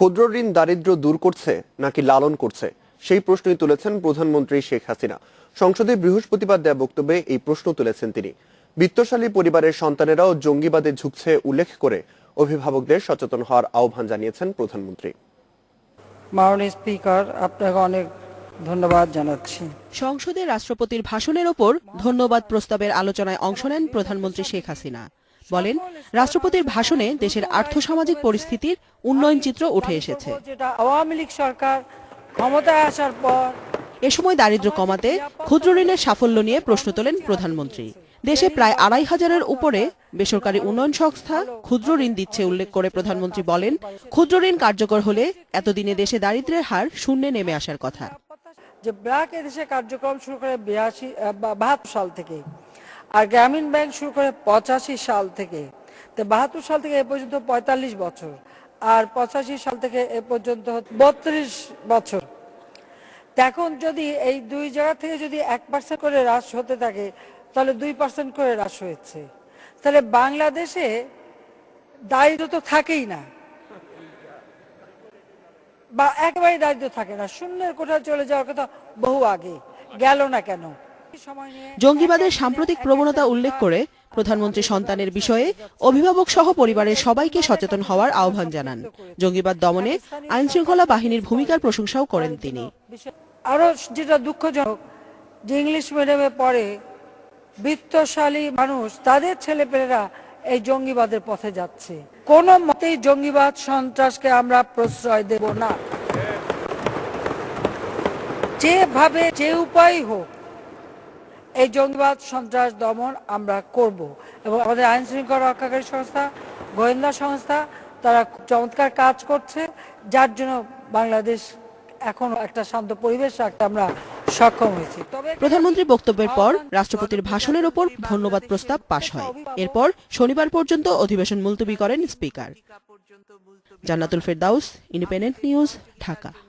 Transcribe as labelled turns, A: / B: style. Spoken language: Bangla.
A: ক্ষুদ্র ঋণ দারিদ্র্য দূর করছে নাকি লালন করছে? সেই প্রশ্নই তুলেছেন প্রধানমন্ত্রী শেখ হাসিনা। সংসদে বৃহস্পতিবার দেয়া বক্তব্যে এই প্রশ্ন তুলেছেন তিনি। বিত্তশালী পরিবারের সন্তানেরাও জঙ্গিবাদে ঝুঁকছে উল্লেখ করে অভিভাবকদের সচেতন হওয়ার আহ্বান জানিয়েছেন প্রধানমন্ত্রী।
B: মাননীয় স্পিকার আপনাকে অনেক ধন্যবাদ জানাচ্ছি।
C: সংসদে রাষ্ট্রপতির ভাষণের ওপর ধন্যবাদ প্রস্তাবের আলোচনায় অংশ নেন প্রধানমন্ত্রী শেখ হাসিনা। বলেন রাষ্ট্রপতির ভাষণে দেশের আর্থসামাজিক পরিস্থিতির উন্নয়ন চিত্র উঠে এসেছে।
B: যেটা আওয়ামী লীগ সরকার ক্ষমতায় আসার পর
C: এ সময় দারিদ্র্য কমাতে ক্ষুদ্র ঋণের সাফল্য নিয়ে প্রশ্ন তোলেন প্রধানমন্ত্রী। দেশে প্রায় আড়াই হাজারের উপরে বেসরকারি উন্নয়ন সংস্থা ক্ষুদ্র ঋণ দিচ্ছে উল্লেখ করে প্রধানমন্ত্রী বলেন ক্ষুদ্র ঋণ কার্যকর হলে এতদিনে দেশে দারিদ্র্যের হার শূন্যে নেমে আসার কথা।
B: যে ব্র্যাক এদেশে কার্যক্রম শুরু করে বিরাশি বাহাত্তর সাল থেকে আর গ্রামীণ ব্যাংক শুরু করে পঁচাশি সাল থেকে। তো বাহাত্তর সাল থেকে এ পর্যন্ত পঁয়তাল্লিশ বছর আর পঁচাশি সাল থেকে এ পর্যন্ত বত্রিশ বছর। এখন যদি এই দুই জায়গা থেকে যদি এক পার্সেন্ট করে হ্রাস হতে থাকে, তাহলে দুই পার্সেন্ট করে হ্রাস হয়েছে। তাহলে বাংলাদেশে দারিদ্র তো থাকেই না। বা একেবারে দারিদ্র থাকে না। শূন্যের কোঠায় চলে যাওয়ার কথা বহু আগে। গেল না কেন?
C: জঙ্গিবাদের সাম্প্রতিক প্রবণতা উল্লেখ করে প্রধানমন্ত্রী সন্তানের বিষয়ে অভিভাবক সহ পরিবারের সবাইকে সচেতন হওয়ার আহ্বান জানান। জঙ্গিবাদ দমনে আইনশৃঙ্খলা বাহিনীর ভূমিকার প্রশংসাও করেন তিনি।
B: আরও যেটা দুঃখজনক যে ইংলিশ মিডিয়ামে পড়ে বৃত্তশালী মানুষ তাদের ছেলেপেলেরা এই জঙ্গিবাদের পথে যাচ্ছে। কোনো মতেই জঙ্গিবাদ সন্ত্রাসকে আমরা প্রশ্রয় দেব না। যেভাবে, যে উপায় হোক, এই জঙ্গিবাদ সন্ত্রাস দমন আমরা করব এবং আমাদের আইন শৃঙ্খলা রক্ষাকারী সংস্থা, গোয়েন্দা সংস্থা, তারা চমৎকার কাজ করছে, যার জন্য বাংলাদেশ এখন একটা শান্ত পরিবেশ রাখতে আমরা সক্ষম হয়েছি। তবে
C: প্রধানমন্ত্রী বক্তব্যের পর রাষ্ট্রপতির ভাষণের ওপর ধন্যবাদ প্রস্তাব পাশ হয়। এরপর শনিবার পর্যন্ত অধিবেশন মুলতবি করেন স্পিকার। জান্নাতুল ফেরদাউস ইন্ডিপেন্ডেন্ট নিউজ ঢাকা।